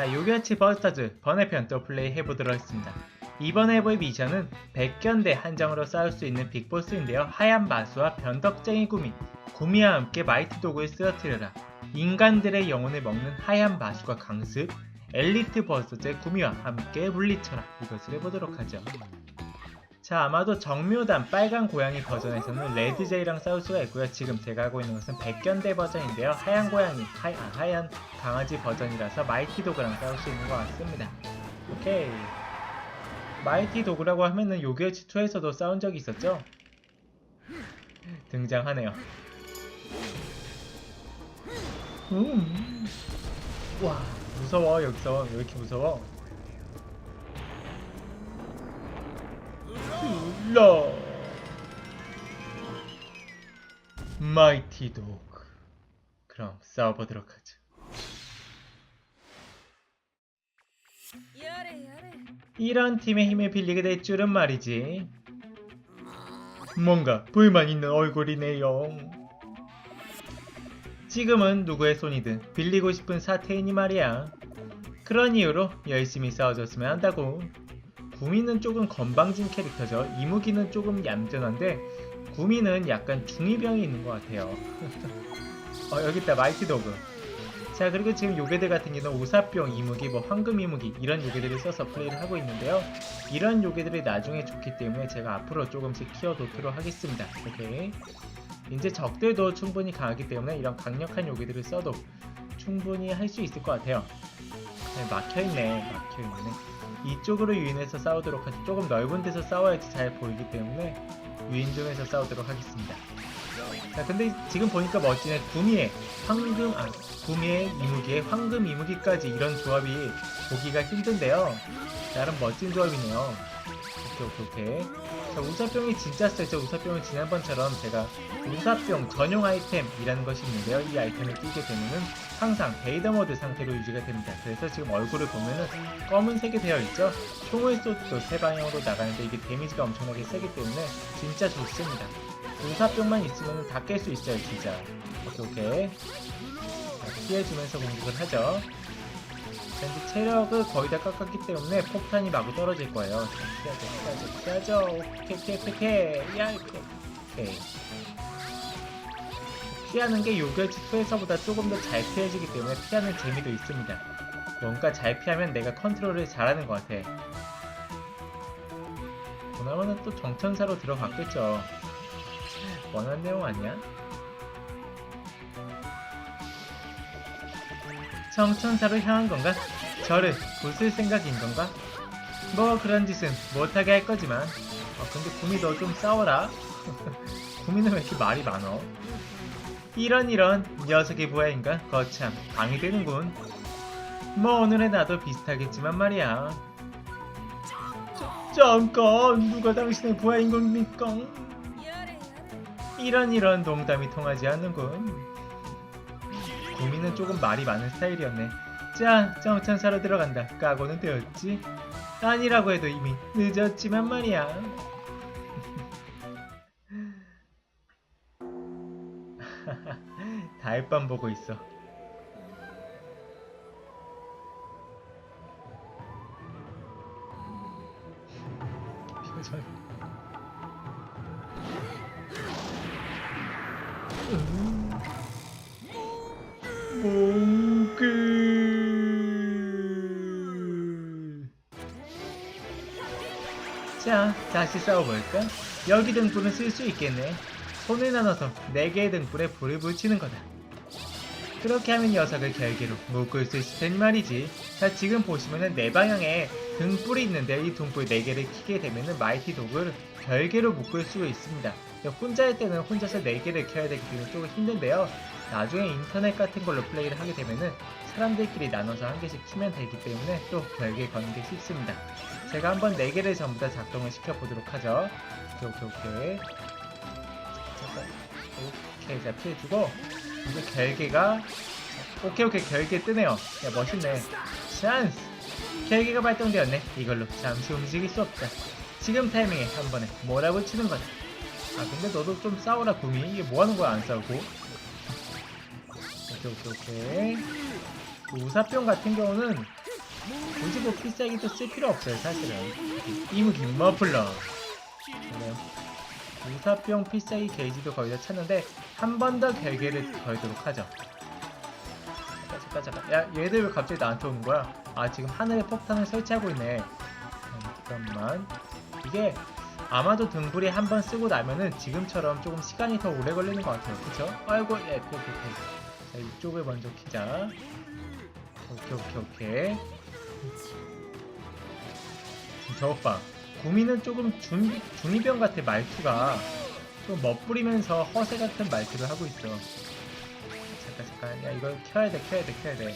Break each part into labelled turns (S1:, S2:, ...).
S1: 자, 요기아치 버스터즈 번외편 또 플레이 해보도록 하겠습니다. 이번 해보의 미션은 백견대 한정으로 싸울 수 있는 빅보스인데요. 하얀 마수와 변덕쟁이 구미, 구미와 함께 마이트 도구를 쓰러뜨려라. 인간들의 영혼을 먹는 하얀 마수가 강습, 엘리트 버스터즈의 구미와 함께 물리쳐라. 이것을 해보도록 하죠. 자, 아마도 정묘단 빨간 고양이 버전에서는 레드제이랑 싸울 수가 있고요. 지금 제가 하고 있는 것은 백견대 버전인데요. 하얀 고양이, 하, 아, 하얀 강아지 버전이라서 마이티 도그랑 싸울 수 있는 것 같습니다. 오케이. 마이티 도그라고 하면은 요괴치 2에서도 싸운 적이 있었죠? 등장하네요. 음. 와, 무서워, 여기서. 왜 이렇게 무서워? 불러. 마이티 도그. 그럼 싸워보도록 하죠. 이런 팀의 힘을 빌리게 될 줄은 말이지. 뭔가 불만 있는 얼굴이네요. 지금은 누구의 손이든 빌리고 싶은 사태이니 말이야. 그런 이유로 열심히 싸워줬으면 한다고 구미는 조금 건방진 캐릭터죠. 이무기는 조금 얌전한데 구미는 약간 중이병이 있는 것 같아요. 어 여기 있다 마이티 도그. 자 그리고 지금 요괴들 같은 경우는 오사병 이무기, 뭐 황금 이무기 이런 요괴들을 써서 플레이를 하고 있는데요. 이런 요괴들이 나중에 좋기 때문에 제가 앞으로 조금씩 키워놓도록 하겠습니다. 오케이. 이제 적들도 충분히 강하기 때문에 이런 강력한 요괴들을 써도 충분히 할 수 있을 것 같아요. 네, 막혀있네, 막혀있네. 이쪽으로 유인해서 싸우도록 하죠. 조금 넓은 데서 싸워야지 잘 보이기 때문에 유인점에서 싸우도록 하겠습니다. 자, 근데 지금 보니까 멋지네. 구미에 황금, 아, 구미에 이무기에 황금 이무기까지 이런 조합이 보기가 힘든데요. 나름 멋진 조합이네요. 오케이, 오케이, 오케이. 자, 우사병이 진짜 세죠. 우사병은 지난번처럼 제가 우사병 전용 아이템이라는 것이 있는데요. 이 아이템을 끼게 되면은 항상 베이더 모드 상태로 유지가 됩니다. 그래서 지금 얼굴을 보면은 검은색이 되어 있죠. 총을 쏘도 세 방향으로 나가는데 이게 데미지가 엄청나게 세기 때문에 진짜 좋습니다. 우사병만 있으면 다 깰 수 있어요, 진짜. 오케이, 오케이. 자, 피해주면서 공격을 하죠. 자, 이제 체력을 거의 다 깎았기 때문에 폭탄이 마구 떨어질 거예요. 자, 피하죠, 피하죠, 피하죠. 오케이, 오케이, 오케이, 오케이. 야, 이거. 오케이. 피하는 게 요결치 2에서보다 조금 더 잘 피해지기 때문에 피하는 재미도 있습니다. 뭔가 잘 피하면 내가 컨트롤을 잘하는 것 같아. 보나마는 또 정천사로 들어갔겠죠. 원한 내용 아니야? 정천사로 향한 건가? 저를 부술 생각인 건가? 뭐 그런 짓은 못하게 할 거지만 어, 근데 구미 너 좀 싸워라 구미는 왜 이렇게 말이 많어? 이런 이런 녀석의 부하인가? 거참 방이 되는군 뭐 오늘의 나도 비슷하겠지만 말이야 자, 잠깐 누가 당신의 부하인 겁니까? 이런 이런 농담이 통하지 않는군. 구미는 조금 말이 많은 스타일이었네. 자, 정천사로 들어간다. 까고는 되었지? 아니라고 해도 이미 늦었지만 말이야. 달밤 보고 있어. 표정. 자 다시 싸워볼까? 여기 등불은 쓸 수 있겠네. 손을 나눠서 4개의 등불에 불을 붙이는 거다. 그렇게 하면 녀석을 결계로 묶을 수 있을 테니 말이지. 자 지금 보시면은 네 방향에 등불이 있는데 이 등불 4개를 키게 되면은 마이티 독을 결계로 묶을 수 있습니다. 혼자 할 때는 혼자서 4개를 켜야 되기 때문에 조금 힘든데요 나중에 인터넷 같은 걸로 플레이를 하게 되면은 사람들끼리 나눠서 한 개씩 키면 되기 때문에 또 별개 거는 게 쉽습니다. 제가 한번 4개를 전부 다 작동을 시켜보도록 하죠. 오케이, 오케이, 오케이. 잠깐. 오케이, 자, 피해주고. 이제 결계가. 오케이, 오케이, 결계 뜨네요. 야, 멋있네. 찬스! 결계가 발동되었네. 이걸로 잠시 움직일 수 없다. 지금 타이밍에 한 번에 몰아붙이는 거다. 아, 근데 너도 좀 싸워라, 구미. 이게 뭐 하는 거야, 안 싸우고. 오케이 오케이 오케이. 우사병 같은 경우는 굳이 뭐 필살기 도 쓸 필요 없어요 사실은. 이무기 머플러. 그러면 무사병 필살기 게이지도 거의 다 찼는데 한 번 더 결계를 걸도록 하죠. 잠깐 잠깐 야 얘들 왜 갑자기 나한테 오는 거야? 아 지금 하늘에 폭탄을 설치하고 있네. 음, 잠깐만. 이게 아마도 등불이 한 번 쓰고 나면은 지금처럼 조금 시간이 더 오래 걸리는 것 같아요. 그쵸? 아이고 예 오케이 오케이 오케이. 자 이쪽을 먼저 키자. 오케이 오케이 오케이. 저것 봐. 구미는 조금 중, 중이병 같아 말투가. 좀 멋부리면서 허세 같은 말투를 하고 있어. 잠깐 잠깐. 야 이걸 켜야 돼 켜야 돼 켜야 돼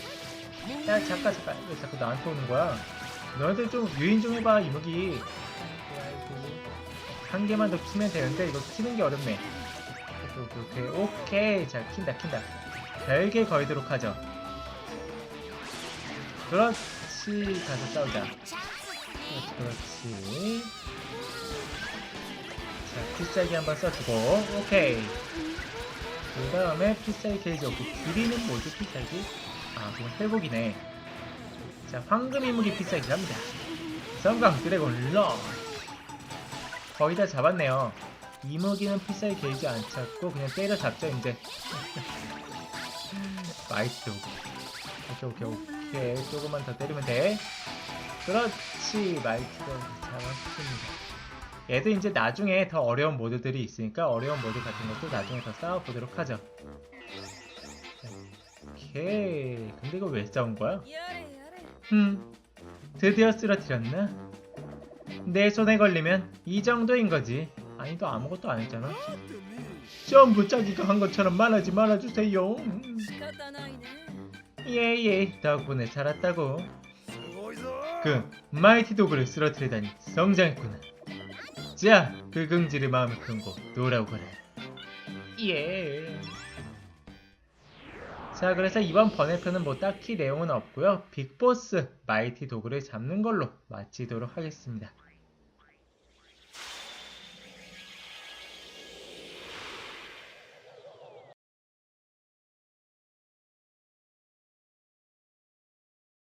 S1: 야 잠깐 잠깐. 왜 자꾸 나한테 오는 거야? 너희들 좀 유인 좀 해봐 이무기. 한 개만 더 키면 되는데 이거 키는 게 어렵네. 오케이 오케이 오케이. 오케이. 자 킨다 킨다 별개 걸도록 하죠. 그렇지. 가서 싸우자. 그렇지. 그렇지 자 필살기 한번 써주고. 오케이. 그 다음에 필살기 게이지 없고 길이는 뭐지 필살기? 아 그건 회복이네. 자 황금 이무기 필살기 갑니다. 성강 드래곤 러 거의 다 잡았네요. 이무기는 필살기 게이지 안 찾고 그냥 때려 잡죠 이제 나이스 오케이 오케이 오케이. 조금만 더 때리면 돼. 그렇지 마이크가 잡았습니다. 얘도 이제 나중에 더 어려운 모드들이 있으니까 어려운 모드 같은 것도 나중에 더 싸워보도록 하죠. 오케이. 근데 이거 왜 싸운 거야? 흠. 드디어 쓰러뜨렸나? 내 손에 걸리면 이 정도인 거지. 아니 너 아무것도 안 했잖아 전부 자기가 한 것처럼 말하지 말아주세요. 예예 예. 덕분에 살았다고. 그 마이티 도그를 쓰러뜨리다니 성장했구나. 자, 그 긍지를 마음에 품고 돌아오거라. 예. 자, 그래서 이번 번외편은 뭐 딱히 내용은 없고요. 빅보스 마이티 도그를 잡는 걸로 마치도록 하겠습니다.